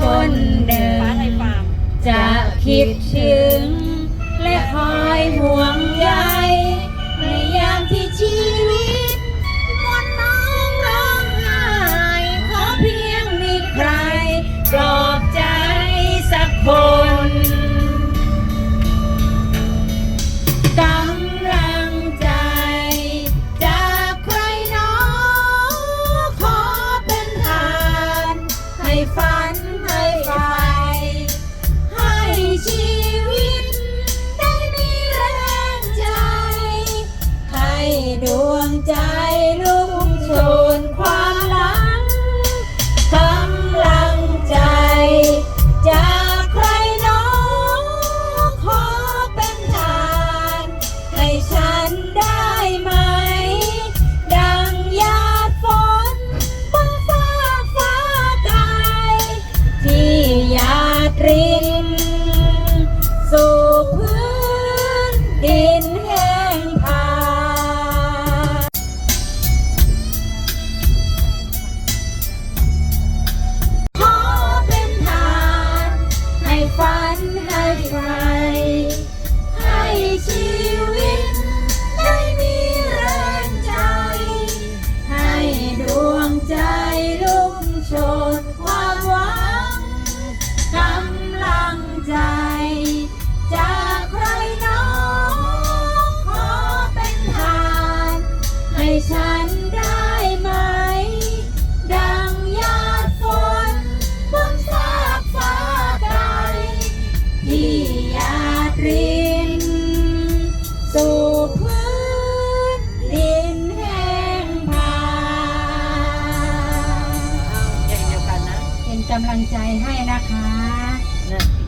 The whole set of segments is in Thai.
คนหนึ่งจะคิดชื่อ กำลังใจให้นะคะ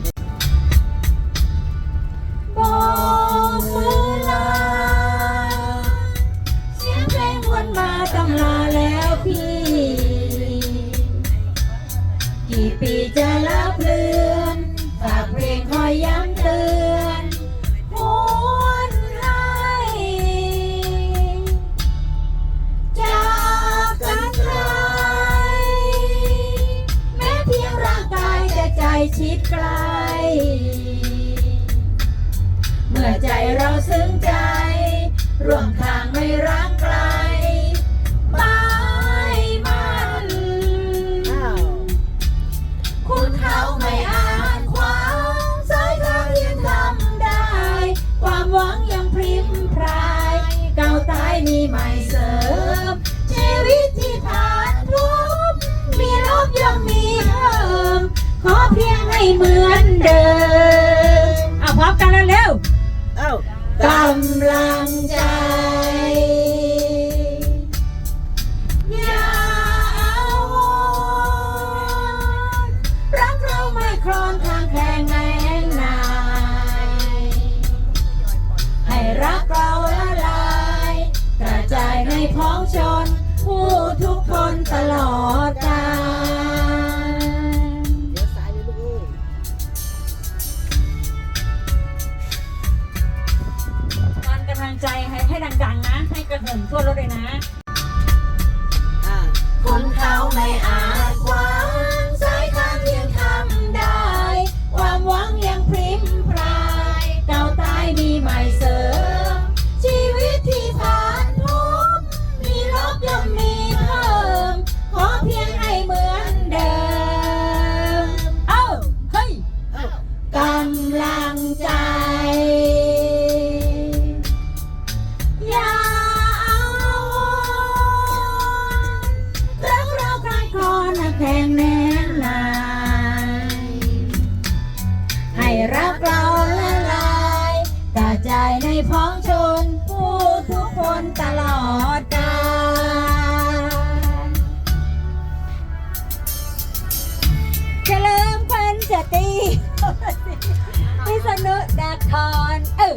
ชิดใกลเมื่อใจเราซึ้งใจ ร่วมทางไม่ร้างไกลไม่มันคุณเขาไม่อ่านความสายทางยังทำได้ ความหวังยังพรี ไม่เหมือนเดิมเอาพร้อมกันแล้วเร็วเอ้ากำลังใจ อย่าอารักเราไม่ครอนทางแคลงแงนให้รักเราละลายกระจายในพ้องชน ผู้ทุกคนตลอด ใจให้ให้ดังๆนะ ให้กระหึ่นทั่วรถเลยนะ คนเขาไม่อา สตีพิสนุดาครเออ